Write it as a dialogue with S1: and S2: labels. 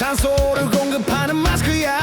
S1: 산소를 공급하는 마스크야.